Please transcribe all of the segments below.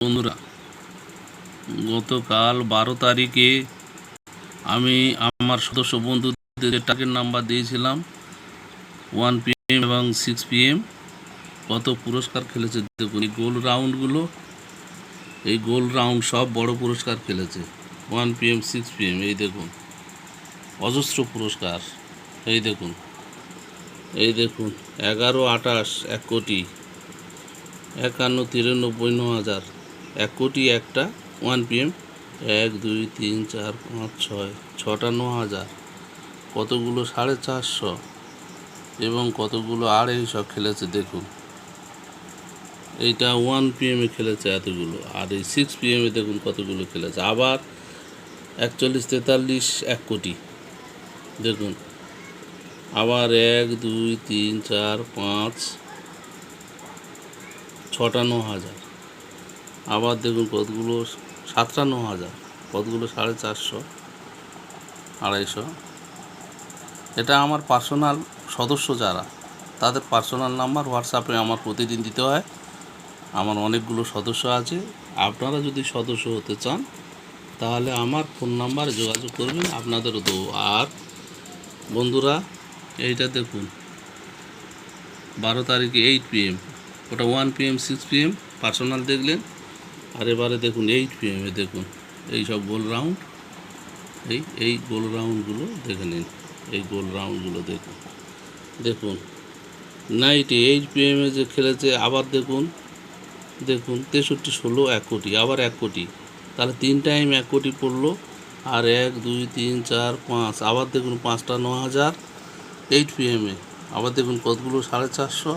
বন্ধুরা, গতকাল বারো তারিখে আমি আমার সদস্য বন্ধুদের টাকের নাম্বার দিয়েছিলাম ওয়ান পিএম এবং সিক্স পিএম কত পুরস্কার খেলেছে দেখুন, এই গোল রাউন্ডগুলো এই গোল রাউন্ড সব বড় পুরস্কার খেলেছে ওয়ান পিএম সিক্স পিএম এই দেখুন, অজস্র পুরস্কার, এই দেখুন এই দেখুন, এগারো আঠাশ, এক কোটি, একান্ন, তিরানব্বই ন হাজার এক কোটি একটা ওয়ান পিএম এক, দুই, তিন, চার, পাঁচ, ছয়, ছটা, ন হাজার। কতগুলো সাড়ে চারশো এবং কতগুলো আড়াইশো খেলেছে দেখুন। এইটা ওয়ান পিএমে খেলেছে এতগুলো, আর এই সিক্স পিএমে দেখুন কতগুলো খেলেছে। আবার একচল্লিশ, তেতাল্লিশ, এক কোটি, দেখুন। আবার এক, দুই, তিন, চার, পাঁচ, ছটা, ন হাজার। আবার দেখুন কতগুলো সাতান্ন হাজার, কতগুলো? সাড়ে চারশো, আড়াইশো। এটা আমার পার্সোনাল সদস্য যারা, তাদের পার্সোনাল নাম্বার হোয়াটসঅ্যাপে আমার প্রতিদিন দিতে হয়। আমার অনেকগুলো সদস্য আছে। আপনারা যদি সদস্য হতে চান, তাহলে আমার ফোন নাম্বারে যোগাযোগ করবেন, আপনাদেরও দেবো। আর বন্ধুরা, এইটা দেখুন, বারো তারিখে এইট পিএম ওটা one PM six PM personal দেখলেন। আর এবারে দেখুন এইট পিএমে দেখুন, এই সব গোল রাউন্ড এই এই গোল রাউন্ডগুলো দেখে নিন, এই গোল রাউন্ডগুলো দেখুন। দেখুন নাইটে এইট পিএমে যে খেলেছে, আবার দেখুন দেখুন, তেষট্টি ষোলো এক কোটি, আবার এক কোটি, তাহলে তিন টাইম এক কোটি পড়ল, আর এক, দুই, তিন, চার, পাঁচ, আবার দেখুন পাঁচটা ন হাজার এইট পিএমে আবার দেখুন কতগুলো, সাড়ে চারশো,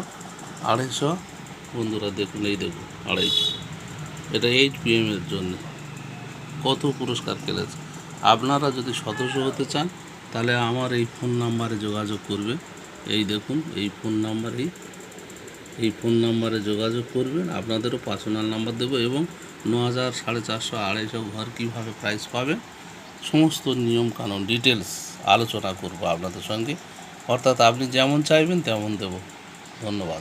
আড়াইশো, বন্ধুরা দেখুন, এই দেখুন, আড়াইশো। এটা এইট পিএমের জন্য। কত পুরস্কার খেলেছে আপনারা যদি সদস্য হতে চান, তাহলে আমার এই ফোন নাম্বারে যোগাযোগ করবে এই দেখুন, এই ফোন নাম্বারেই, এই ফোন নাম্বারে যোগাযোগ করবেন। আপনাদেরও পার্সোনাল নাম্বার দেবো এবং ন হাজার সাড়ে চারশো আড়াইশো ঘর কীভাবে প্রাইস পাবে সমস্ত নিয়ম কানুন ডিটেলস আলোচনা করব আপনাদের সঙ্গে। অর্থাৎ আপনি যেমন চাইবেন তেমন দেব। ধন্যবাদ।